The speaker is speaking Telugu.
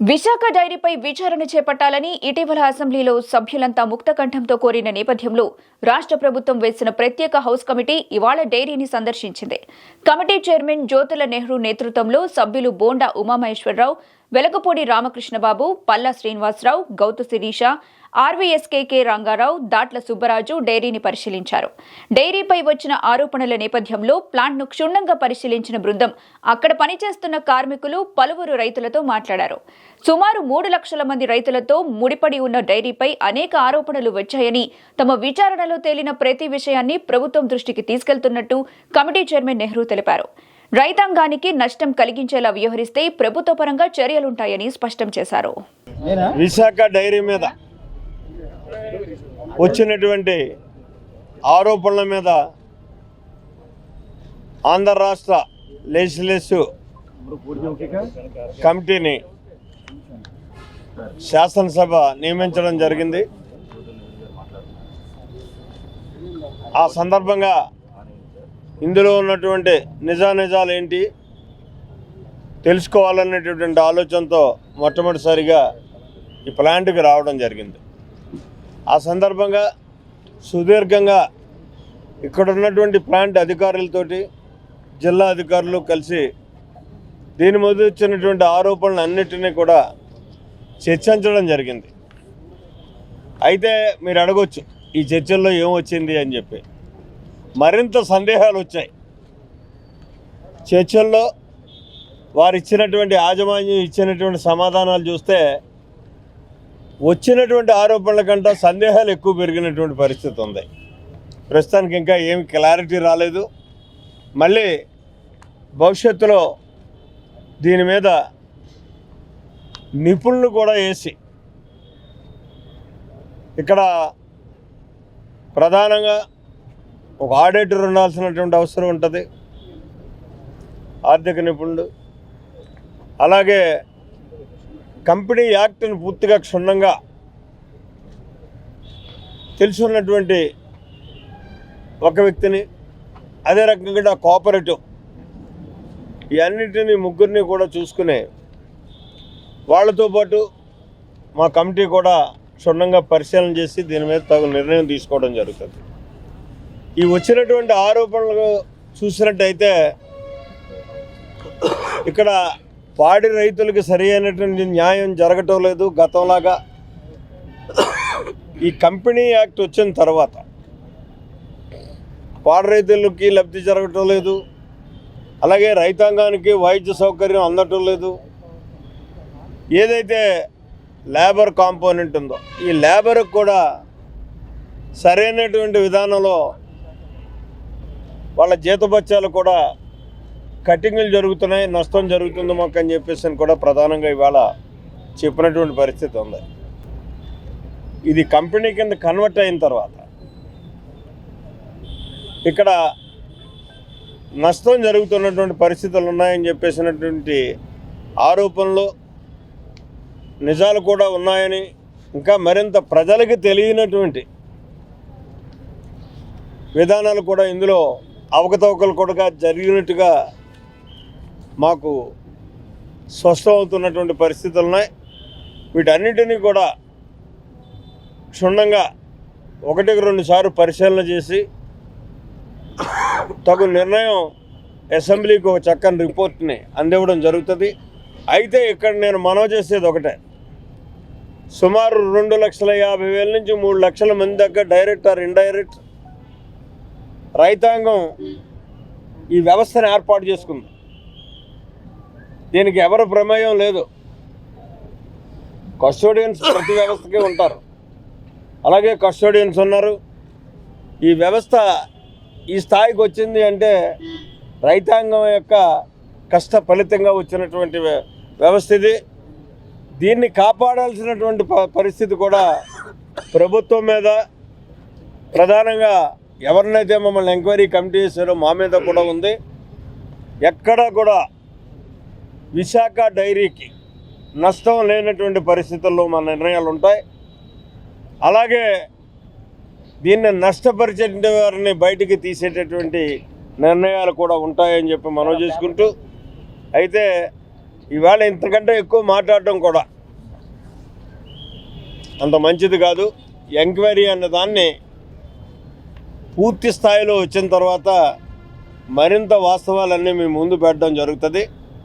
విశాఖ డైరీపై విచారణ చేపట్టాలని ఇటీవల అసెంబ్లీలో సభ్యులంతా ముక్తకంఠంతో కోరిన నేపథ్యంలో రాష్ట్ర ప్రభుత్వం వేసిన ప్రత్యేక హౌస్ కమిటీ ఇవాళ డైరీని సందర్శించింది. కమిటీ చైర్మన్ జ్యోతుల నెహ్రూ నేతృత్వంలో సభ్యులు బోండా ఉమామహేశ్వరరావు వెలగపూడి రామకృష్ణబాబు పల్లా శ్రీనివాసరావు గౌతు శిరీష ఆర్వీఎస్కేకే రంగారావు దాట్ల సుబ్బరాజు డైరీని పరిశీలించారు. డైరీపై వచ్చిన ఆరోపణల నేపథ్యంలో ప్లాంట్ను క్షుణ్ణంగా పరిశీలించిన బృందం అక్కడ పనిచేస్తున్న కార్మికులు పలువురు రైతులతో మాట్లాడారు. సుమారు మూడు లక్షల మంది రైతులతో ముడిపడి ఉన్న డైరీపై అనేక ఆరోపణలు వచ్చాయని తమ విచారణలో తేలిన ప్రతి విషయాన్ని ప్రభుత్వం దృష్టికి తీసుకెళ్తున్నట్టు కమిటీ చైర్మన్ నెహ్రూ తెలిపారు. రైతాంగానికి నష్టం కలిగించేలా వ్యవహరిస్తే ప్రభుత్వ పరంగా చర్యలుంటాయని స్పష్టం చేశారు. విశాఖ డైరీ మీద. వచ్చినటువంటి ఆరోపణల మీద ఆంధ్ర రాష్ట్ర లెజిస్లేటివ్ కమిటీని శాసనసభ నియమించడం జరిగింది. ఆ సందర్భంగా ఇందులో ఉన్నటువంటి నిజానిజాలు ఏంటి తెలుసుకోవాలనేటటువంటి ఆలోచనతో మొట్టమొదటిసారిగా ఈ ప్లాంట్కి రావడం జరిగింది. ఆ సందర్భంగా సుదీర్ఘంగా ఇక్కడ ఉన్నటువంటి ప్లాంట్ అధికారులతోటి జిల్లా అధికారులు కలిసి దీని మీద వచ్చినటువంటి ఆరోపణలు అన్నిటినీ కూడా చర్చించడం జరిగింది. అయితే మీరు అడగొచ్చు ఈ చర్చల్లో ఏం వచ్చింది అని చెప్పి. మరింత సందేహాలు వచ్చాయి. చర్చల్లో వారు ఇచ్చినటువంటి యాజమాన్యం ఇచ్చినటువంటి సమాధానాలు చూస్తే వచ్చినటువంటి ఆరోపణల కంటే సందేహాలు ఎక్కువ పెరిగినటువంటి పరిస్థితి ఉంది. ప్రస్తుతానికి ఇంకా ఏమి క్లారిటీ రాలేదు. మళ్ళీ భవిష్యత్తులో దీని మీద నిపుణులు కూడా వేసి ఇక్కడ ప్రధానంగా ఒక ఆడిటర్ ఉండాల్సినటువంటి అవసరం ఉంటుంది. ఆర్థిక నిపుణుడు. అలాగే కంపెనీ యాక్ట్ని పూర్తిగా క్షుణ్ణంగా తెలుసున్నటువంటి ఒక వ్యక్తిని అదే రకంగా కోఆపరేటివ్ ఈ అన్నింటినీ ముగ్గురిని కూడా చూసుకునే వాళ్ళతో పాటు మా కమిటీ కూడా క్షుణ్ణంగా పరిశీలన చేసి దీని మీద తగు నిర్ణయం తీసుకోవడం జరుగుతుంది. ఈ వచ్చినటువంటి ఆరోపణలు చూసినట్టయితే ఇక్కడ పాడి రైతులకు సరి అయినటువంటి న్యాయం జరగటం లేదు. గతంలాగా ఈ కంపెనీ యాక్ట్ వచ్చిన తర్వాత పాడి రైతులకి లబ్ధి జరగటం లేదు. అలాగే రైతాంగానికి వైద్య సౌకర్యం అందటం లేదు. ఏదైతే లేబర్ కాంపోనెంట్ ఉందో ఈ లేబర్కి కూడా సరైనటువంటి విధానంలో వాళ్ళ జీతభత్యాలు కూడా కటింగ్లు జరుగుతున్నాయి నష్టం జరుగుతుంది మాకు అని చెప్పేసి అని కూడా ప్రధానంగా ఇవాళ చెప్పినటువంటి పరిస్థితి ఉంది. ఇది కంపెనీ కింద కన్వర్ట్ అయిన తర్వాత ఇక్కడ నష్టం జరుగుతున్నటువంటి పరిస్థితులు ఉన్నాయని చెప్పేసినటువంటి ఆరోపణలు నిజాలు కూడా ఉన్నాయని ఇంకా మరింత ప్రజలకి తెలియనటువంటి విధానాలు కూడా ఇందులో అవకతవకలు కూడా జరిగినట్టుగా మాకు స్పష్టం అవుతున్నటువంటి పరిస్థితులు ఉన్నాయి. వీటన్నిటినీ కూడా క్షుణ్ణంగా ఒకటికి రెండు సార్లు పరిశీలన చేసి తగు నిర్ణయం అసెంబ్లీకి ఒక చక్కని రిపోర్ట్ని అందివ్వడం జరుగుతుంది. అయితే ఇక్కడ నేను మనవి చేసేది ఒకటే. సుమారు రెండు లక్షల యాభై వేల నుంచి మూడు లక్షల మంది దగ్గర డైరెక్ట్ ఆర్ ఇండైరెక్ట్ రైతాంగం ఈ వ్యవస్థను ఏర్పాటు చేసుకుంది. దీనికి ఎవరు ప్రమేయం లేదు. కస్టోడియన్స్ ప్రతి వ్యవస్థకి ఉంటారు. అలాగే కస్టోడియన్స్ ఉన్నారు. ఈ వ్యవస్థ ఈ స్థాయికి వచ్చింది అంటే రైతాంగం యొక్క కష్ట ఫలితంగా వచ్చినటువంటి వ్య- వ్యవస్థ ఇది. దీన్ని కాపాడాల్సినటువంటి ప- పరిస్థితి కూడా ప్రభుత్వం మీద. ప్రధానంగా ఎవరినైతే మమ్మల్ని ఎంక్వైరీ కమిటీ చేశారో మా మీద కూడా ఉంది. ఎక్కడా కూడా విశాఖ డైరీకి నష్టం లేనటువంటి పరిస్థితుల్లో మన నిర్ణయాలు ఉంటాయి. అలాగే దీన్ని నష్టపరిచే వారిని బయటికి తీసేటటువంటి నిర్ణయాలు కూడా ఉంటాయని చెప్పి మనం చేసుకుంటూ అయితే ఇవాళ ఇంతకంటే ఎక్కువ మాట్లాడటం కూడా అంత మంచిది కాదు. ఎంక్వైరీ అన్న దాన్ని పూర్తి స్థాయిలో వచ్చిన తర్వాత మరింత వాస్తవాలన్నీ మీ ముందు పెట్టడం జరుగుతుంది.